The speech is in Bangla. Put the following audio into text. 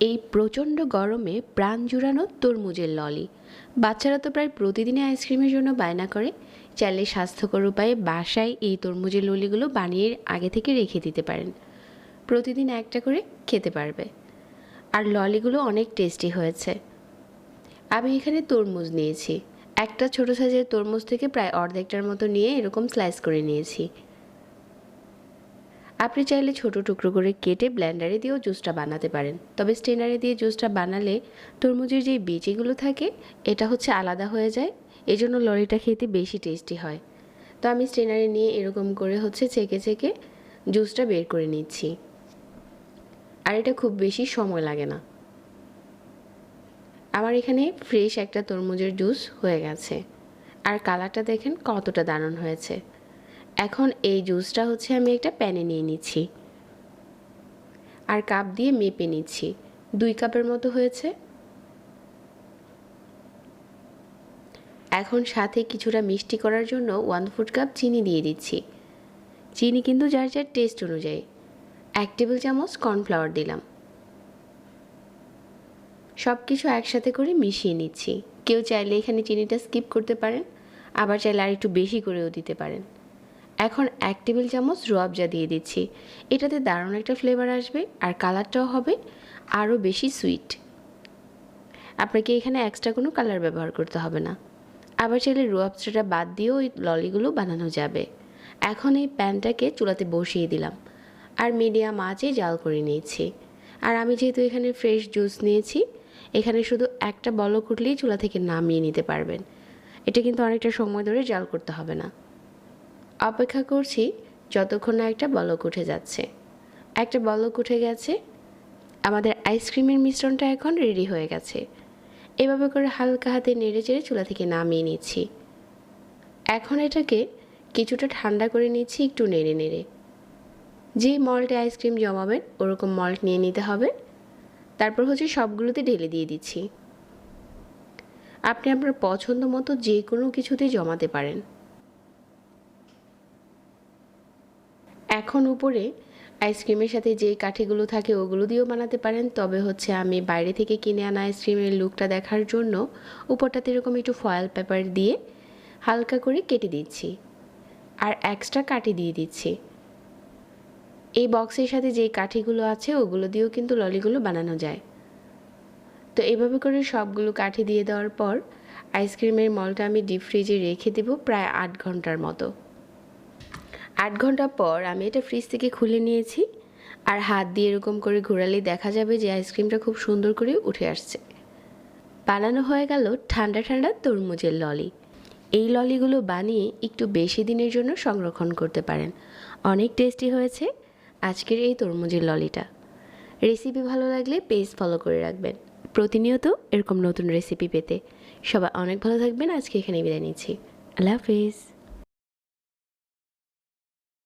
এই প্রচণ্ড গরমে প্রাণ জুড়ানো তরমুজের ললি। বাচ্চারা তো প্রায় প্রতিদিনই আইসক্রিমের জন্য বায়না করে। চাইলে স্বাস্থ্যকর উপায়ে বাসায় এই তরমুজের ললিগুলো বানিয়ে আগে থেকে রেখে দিতে পারেন। প্রতিদিন একটা করে খেতে পারবে। আর ললিগুলো অনেক টেস্টি হয়েছে। আমি এখানে তরমুজ নিয়েছি। একটা ছোট সাইজের তরমুজ থেকে প্রায় অর্ধেকটার মতো নিয়ে এরকম স্লাইস করে নিয়েছি। আপনি চাইলে ছোট টুকরো করে কেটে ব্লেন্ডারে দিয়েও জুসটা বানাতে পারেন। তবে স্টেনারে দিয়ে জুসটা বানালে তরমুজের যে বীজগুলো থাকে, এটা হচ্ছে আলাদা হয়ে যায়। এজন্য লরিটা খেতে বেশি টেস্টি হয়। তো আমি স্টেনারে নিয়ে এরকম করে হচ্ছে চেকে চেকে জুসটা বের করে নিচ্ছি। আর এটা খুব বেশি সময় লাগে না। আমার এখানে ফ্রেশ একটা তরমুজের জুস হয়ে গেছে। আর কালারটা দেখেন কতটা দারুণ হয়েছে। এখন এই জুসটা হচ্ছে আমি একটা প্যানে নিয়ে নিচ্ছি। আর কাপ দিয়ে মেপে নিচ্ছি। দুই কাপের মতো হয়েছে। এখন সাথে কিছুটা মিষ্টি করার জন্য ওয়ান ফুট কাপ চিনি দিয়ে দিচ্ছি। চিনি কিন্তু যার যার টেস্ট অনুযায়ী। এক টেবিল চামচ কর্নফ্লাওয়ার দিলাম। সব কিছু একসাথে করে মিশিয়ে নিচ্ছি। কেউ চাইলে এখানে চিনিটা স্কিপ করতে পারেন, আবার চাইলে আর একটু বেশি করেও দিতে পারেন। এখন এক টেবিল চামচ রোয়াবজা দিয়ে দিচ্ছি। এটাতে দারুণ একটা ফ্লেভার আসবে আর কালারটাও হবে আরও বেশি সুইট আপনাকে এখানে এক্সট্রা কোনো কালার ব্যবহার করতে হবে না। আবার চাইলে রোয়াবজাটা বাদ দিয়েও ওই ললিগুলো বানানো যাবে। এখন এই প্যানটাকে চুলাতে বসিয়ে দিলাম আর মিডিয়াম আঁচে জাল করে নিয়েছি। আর আমি যেহেতু এখানে ফ্রেশ জুস নিয়েছি, এখানে শুধু একটা বলক উঠলেই চুলা থেকে নামিয়ে নিতে পারবেন। এটা কিন্তু অনেকটা সময় ধরে জাল করতে হবে না। অপেক্ষা করছি যতক্ষণ না একটা বলক উঠে যাচ্ছে। একটা বলক উঠে গেছে। আমাদের আইসক্রিমের মিশ্রণটা এখন রেডি হয়ে গেছে। এভাবে করে হালকা হাতে নেড়ে চেড়ে চুলা থেকে নামিয়ে নিচ্ছি। এখন এটাকে কিছুটা ঠান্ডা করে নিচ্ছি একটু নেড়ে নেড়ে। যে মল্টে আইসক্রিম জমাবেন, ওরকম মল্ট নিয়ে নিতে হবে। তারপর হচ্ছে সবগুলোতে ঢেলে দিয়ে দিচ্ছি। আপনি আপনার পছন্দ মতো যে কোনো কিছুতেই জমাতে পারেন। এখন উপরে আইসক্রিমের সাথে যে কাঠিগুলো থাকে ওগুলো দিয়েও বানাতে পারেন। তবে হচ্ছে আমি বাইরে থেকে কিনে আনা আইসক্রিমের লুকটা দেখার জন্য উপরটাতে এরকম একটু ফয়েল পেপার দিয়ে হালকা করে কেটে দিচ্ছি। আর এক্সট্রা কাটি দিয়ে দিচ্ছি। এই বক্সের সাথে যে কাঠিগুলো আছে ওগুলো দিয়েও কিন্তু ললিগুলো বানানো যায়। তো এভাবে করে সবগুলো কাঠি দিয়ে দেওয়ার পর আইসক্রিমের মলটা আমি ডিপ ফ্রিজে রেখে দেবো প্রায় আট ঘণ্টার মতো। আট ঘণ্টা পর আমি এটা ফ্রিজ থেকে খুলে নিয়েছি। আর হাত দিয়ে এরকম করে ঘোরালে দেখা যাবে যে আইসক্রিমটা খুব সুন্দর করে উঠে আসছে। বানানো হয়ে গেল ঠান্ডা ঠান্ডা তরমুজের ললি। এই ললিগুলো বানিয়ে একটু বেশি দিনের জন্য সংরক্ষণ করতে পারেন। অনেক টেস্টি হয়েছে। আজকের এই তরমুজের ললিটা। রেসিপি ভালো লাগলে পেজ ফলো করে রাখবেন। প্রতিনিয়ত এরকম নতুন রেসিপি পেতে। সবাই অনেক ভালো থাকবেন। আজকে এখানে বিদায় নিচ্ছি। আল্লাহ হাফিজ।